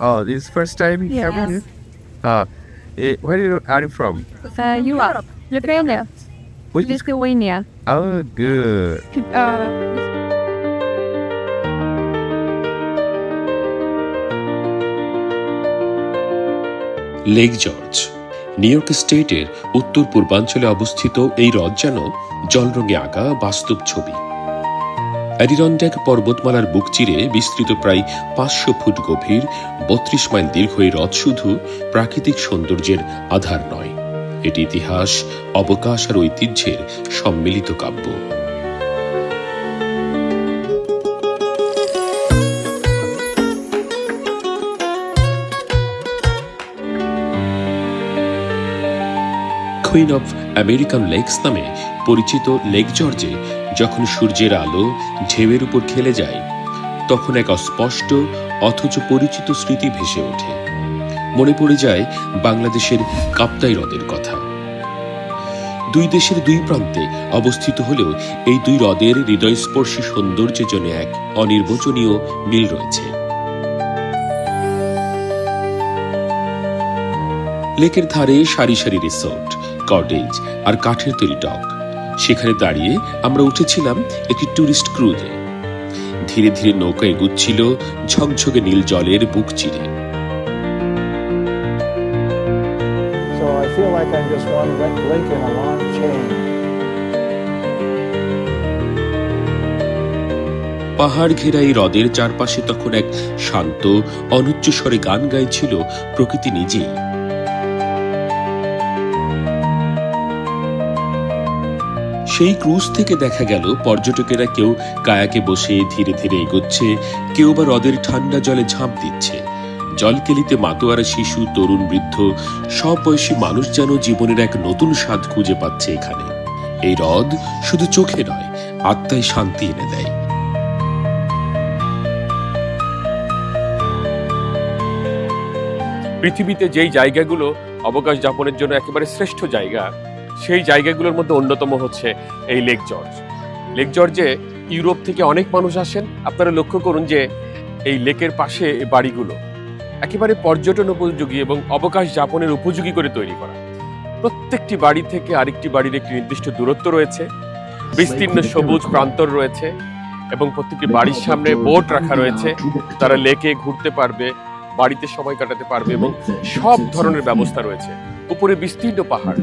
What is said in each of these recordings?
Oh, this is first time you Yes. Uh, eh, where are you from? Uh, Europe, Lithuania, Which Lithuania. Oh, good. Uh, lake George New York স্টেটের উত্তর পূর্বাঞ্চলে অবস্থিত এই হ্রদ যেন জলরঙে আঁকা বাস্তব ছবি অ্যাডিরন্ড্যাক পর্বতমালার বুক চিরে বিস্তৃত প্রায় পাঁচশো ফুট গভীর, বত্রিশ মাইল দীর্ঘ এই হ্রদ শুধু প্রাকৃতিক সৌন্দর্যের আধার নয়। এটি ইতিহাস, অবকাশ আর ঐতিহ্যের সম্মিলিত কাব্য। কুইন অফ আমেরিকান লেকস নামে পরিচিত লেক জর্জে যখন সূর্যের আলো ঢেউয়ের উপর খেলে যায়, তখন এক অস্পষ্ট অথচ পরিচিত স্মৃতি ভেসে ওঠে। মনে পড়ে যায় বাংলাদেশের কাপ্তাই হ্রদের কথা। দুই দেশের দুই প্রান্তে অবস্থিত হলেও এই দুই হ্রদের হৃদয়স্পর্শী সৌন্দর্যের জন্য এক অনির্বচনীয় মিল রয়েছে। লেকের ধারে সারি সারি রিসোর্ট কটেজ আর কাঠের তৈরি ডক সেখানে দাঁড়িয়ে আমরা উঠেছিলাম একটি ট্যুরিস্ট ক্রুজে। ধীরে ধীরে নৌকা এগুচ্ছিল ঝকঝকে নীল জলের বুক চিরে। Feel like I'm just one link in a long chain. পাহাড় ঘেরা এই হ্রদের চারপাশে তখন এক শান্ত অনুচ্চস্বরে গান গাইছিল প্রকৃতি নিজেই। সেই ক্রুজ থেকে দেখা গেল, পর্যটকেরা কেউ কায়াকে বসে ধীরে ধীরে এগোচ্ছে, কেউ বা হ্রদের ঠান্ডা জলে ঝাঁপ দিচ্ছে। জলকেলিতে মাতোয়ারা শিশু, তরুণ, বৃদ্ধ, সব বয়সী মানুষ যেন জীবনের এক নতুন স্বাদ খুঁজে পাচ্ছে এখানে। এই হ্রদ শুধু চোখে নয়, আত্মায় শান্তি এনে দেয়। পৃথিবীতে যেই জায়গাগুলো অবকাশ যাপনের জন্য একেবারে শ্রেষ্ঠ জায়গা সেই জায়গাগুলোর মধ্যে অন্যতম হচ্ছে এই লেক জর্জ লেক জর্জে ইউরোপ থেকে অনেক মানুষ আসেন। আপনারা লক্ষ্য করুন যে এই লেকের পাশে এই বাড়িগুলো একেবারে পর্যটন উপযোগী এবং অবকাশ যাপনের উপযোগী করে তৈরি করা। প্রত্যেকটি বাড়ি থেকে আরেকটি বাড়ির একটি নির্দিষ্ট দূরত্ব রয়েছে। বিস্তীর্ণ সবুজ প্রান্তর রয়েছে এবং প্রত্যেকটি বাড়ির সামনে বোট রাখা রয়েছে। তারা লেকে ঘুরতে পারবে বাড়িতে সময় কাটাতে পারবে এবং সব ধরনের ব্যবস্থা রয়েছে। উপরে বিস্তীর্ণ পাহাড়।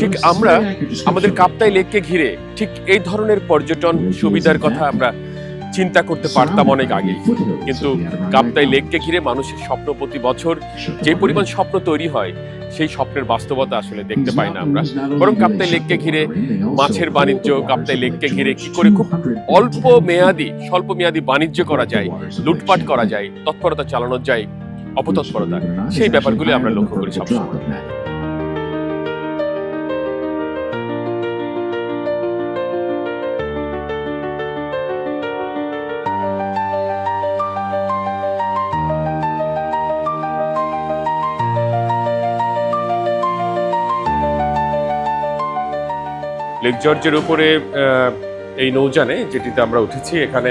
ঠিক আমরা আমাদের কাপ্তাই লেককে ঘিরে ঠিক এই ধরনের পর্যটন সুবিধার কথা আমরা চিন্তা করতে পারতাম অনেক আগে কিন্তু কাপ্তাই লেককে ঘিরে মানুষের স্বপ্ন প্রতি বছর যে পরিমাণ স্বপ্ন তৈরি হয় সেই স্বপ্নের বাস্তবতা আসলে দেখতে পাই না আমরা। বরং কাপ্তাই লেককে ঘিরে মাছের বাণিজ্য কাপ্তাই লেককে ঘিরে কি করে খুব অল্প মেয়াদি স্বল্প মেয়াদি বাণিজ্য করা যায় লুটপাট করা যায় তৎপরতা চালানো যায় অপতৎপরতা। সেই ব্যাপারগুলি আমরা লক্ষ্য করি সবসময় লেক জর্জের উপরে এই নৌযানে যেটিতে আমরা উঠেছি, এখানে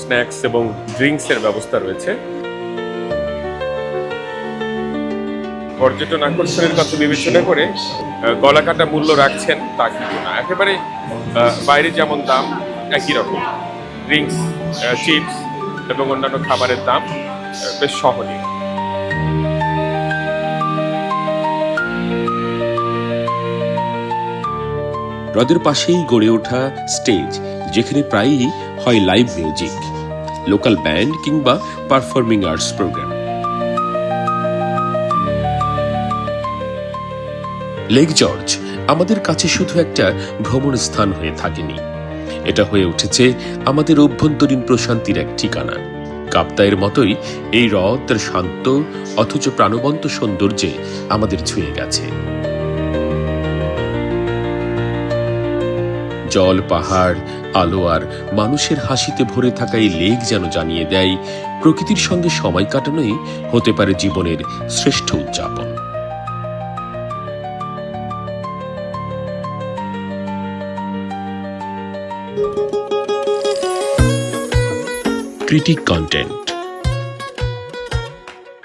স্ন্যাক্স এবং ড্রিঙ্কসের ব্যবস্থা রয়েছে। পর্যটন আকর্ষণের কথা বিবেচনা করে গলাকাটা মূল্য রাখছেন তা কিন্তু না। একেবারে বাইরে যেমন দাম, একই রকম। ড্রিঙ্কস চিপস এবং অন্যান্য খাবারের দাম বেশ সহনীয়। হ্রদের পাশেই গড়ে ওঠা স্টেজ, যেখানে প্রায়ই হয় লাইভ মিউজিক, লোকাল ব্যান্ড কিংবা performing arts program. Lake George আমাদের কাছে শুধু একটা ভ্রমণ স্থান হয়ে থাকেনি। এটা হয়ে উঠেছে আমাদের অভ্যন্তরীণ প্রশান্তির এক ঠিকানা। কাপ্তায়ের মতোই এই হ্রদ তার শান্ত অথচ প্রাণবন্ত সৌন্দর্যে আমাদের ছুঁয়ে গেছে। জল, পাহাড়, আলো আর মানুষের হাসিতে ভরে থাকা এই লেক যেন জানিয়ে দেয়, প্রকৃতির সঙ্গে সময় কাটানোই হতে পারে জীবনের শ্রেষ্ঠ উদযাপন। Critic content